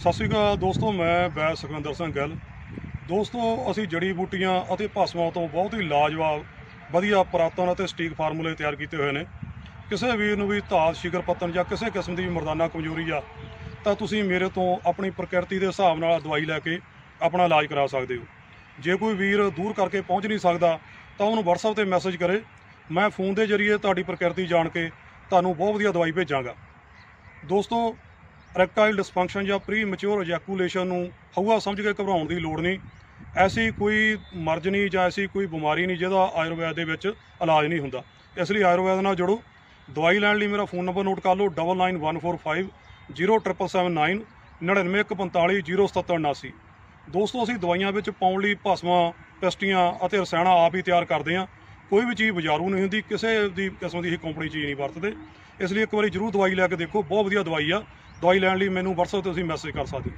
ਸਤਿ ਸ਼੍ਰੀ ਅਕਾਲ ਦੋਸਤੋ, ਮੈਂ ਬੈ ਸੁਖਵਿੰਦਰ ਸਿੰਘ ਗਿੱਲ। ਦੋਸਤੋ, ਅਸੀਂ ਜੜੀ ਬੂਟੀਆਂ ਅਤੇ ਭਸਮਾਂ ਤੋਂ ਬਹੁਤ ਹੀ ਲਾਜਵਾਬ, ਵਧੀਆ ਪੁਰਾਤਨ ਅਤੇ ਸਟੀਕ ਫਾਰਮੂਲੇ ਤਿਆਰ ਕੀਤੇ ਹੋਏ ਨੇ। ਕਿਸੇ ਵੀਰ ਨੂੰ ਵੀ ਧਾਤ ਸ਼ਿਗਰ ਪਤਨ ਜਾਂ ਕਿਸੇ ਕਿਸਮ ਦੀ ਮਰਦਾਨਾ ਕਮਜ਼ੋਰੀ ਆ, ਤਾਂ ਤੁਸੀਂ ਮੇਰੇ ਤੋਂ ਆਪਣੀ ਪ੍ਰਕਿਰਤੀ ਦੇ ਹਿਸਾਬ ਨਾਲ ਦਵਾਈ ਲੈ ਕੇ ਆਪਣਾ ਇਲਾਜ ਕਰਾ ਸਕਦੇ ਹੋ। ਜੇ ਕੋਈ ਵੀਰ ਦੂਰ ਕਰਕੇ ਪਹੁੰਚ ਨਹੀਂ ਸਕਦਾ, ਤਾਂ ਉਹਨੂੰ WhatsApp ਤੇ ਮੈਸੇਜ ਕਰੇ। ਮੈਂ ਫੋਨ ਦੇ ਜ਼ਰੀਏ ਤੁਹਾਡੀ ਪ੍ਰਕਿਰਤੀ ਜਾਣ ਕੇ ਤੁਹਾਨੂੰ ਬਹੁਤ ਵਧੀਆ ਦਵਾਈ ਭੇਜਾਂਗਾ। ਦੋਸਤੋ ਰੈਕਟਾਈਲ ਡਿਸਫੰਕਸ਼ਨ ਜਾਂ ਪ੍ਰੀ ਮੈਚੁਰ ਇਜੈਕੂਲੇਸ਼ਨ ਨੂੰ ਹਊਆ ਸਮਝ ਕੇ ਘਬਰਾਉਣ ਦੀ ਲੋੜ ਨਹੀਂ। ਐਸੀ ਕੋਈ ਮਰਜ਼ ਨਹੀਂ ਜਾਂ ਐਸੀ ਕੋਈ ਬਿਮਾਰੀ ਨਹੀਂ ਜਿਹਦਾ ਆਯੁਰਵੈਦ ਦੇ ਵਿੱਚ ਇਲਾਜ ਨਹੀਂ ਹੁੰਦਾ। ਇਸ ਲਈ ਆਯੁਰਵੈਦ ਨਾਲ ਜੁੜੋ। ਦਵਾਈ ਲੈਣ ਲਈ ਮੇਰਾ ਫੋਨ ਨੰਬਰ ਨੋਟ ਕਰ ਲਓ 99145 07779 9915507779 ਦੋਸਤੋ, ਅਸੀਂ ਦਵਾਈਆਂ ਵਿੱਚ ਪਾਉਣ ਲਈ ਭਸਮਾਂ, ਪਿਸਟੀਆਂ ਅਤੇ ਰਸਾਇਣਾ ਆਪ ਹੀ ਤਿਆਰ ਕਰਦੇ ਹਾਂ। ਕੋਈ ਵੀ ਚੀਜ਼ ਬਾਜ਼ਾਰੂ ਨਹੀਂ ਹੁੰਦੀ, ਕਿਸੇ ਦੀ ਕਿਸਮ ਦੀ ਇਹ ਕੰਪਨੀ ਚੀਜ਼ ਨਹੀਂ ਵਰਤਦੇ। ਇਸ ਲਈ ਇੱਕ ਵਾਰੀ ਜਰੂਰ ਦਵਾਈ ਲੈ ਕੇ ਦੇਖੋ, ਬਹੁਤ ਵਧੀਆ ਦਵਾਈ ਆ। ਦਵਾਈ ਲੈਣ ਲਈ ਮੈਨੂੰ WhatsApp ਤੇ ਤੁਸੀਂ ਮੈਸੇਜ ਕਰ ਸਕਦੇ ਹੋ।